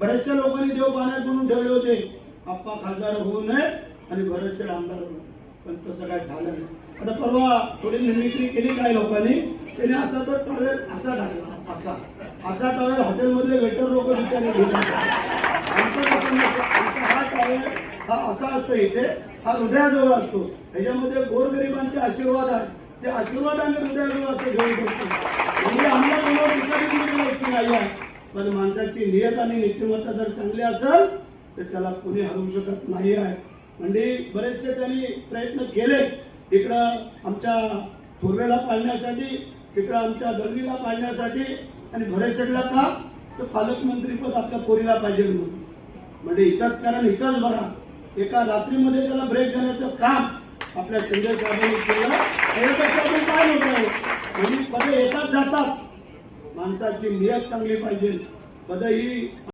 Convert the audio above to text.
बऱ्याचशा लोकांनी देव पाण्यात म्हणून ठेवले होते. आप्पा खासदार होऊ नये आणि बरेचसे आमदार होऊ पण तसं काय झालं नाही. आता परवा थोडी निर्मिती केली काही लोकांनी. त्याने असा तो टॉयलेट असा टाकला. असा. असा टॉयलेट हॉटेलमधले वेटर लोक विचारले घेत हा टॉवेल हा असा असतो इथे. हा हृदयाजवळ असतो. ह्याच्यामध्ये गोरगरिबांचे आशीर्वाद आहेत. ते आशीर्वाद आम्ही हृदयाजवळ असतो घेऊ शकतो म्हणजे आम्हाला कोणावर विचारायची नाही आहे. पण माणसाची नियत आणि नीतिमत्ता जर चांगली असेल तर त्याला कुणी हरवू शकत नाही आहे. म्हणजे बरेचसे त्यांनी प्रयत्न केले. इकडं आमच्या थोरवेला पाळण्यासाठी तिकडं आमच्या दळवीला पाळण्यासाठी आणि भरेसडला का तर पालकमंत्रीपद आपल्या पोरीला पाहिजे म्हणून. म्हणजे इथंच कारण इथंच बघा एका रात्रीमध्ये त्याला ब्रेक देण्याचं काम आपल्या संजय साहेबांनी केलं. काय होत? आहे म्हणजे पदे येतात जातात. माणसाची नियत चांगली पाहिजे. पदही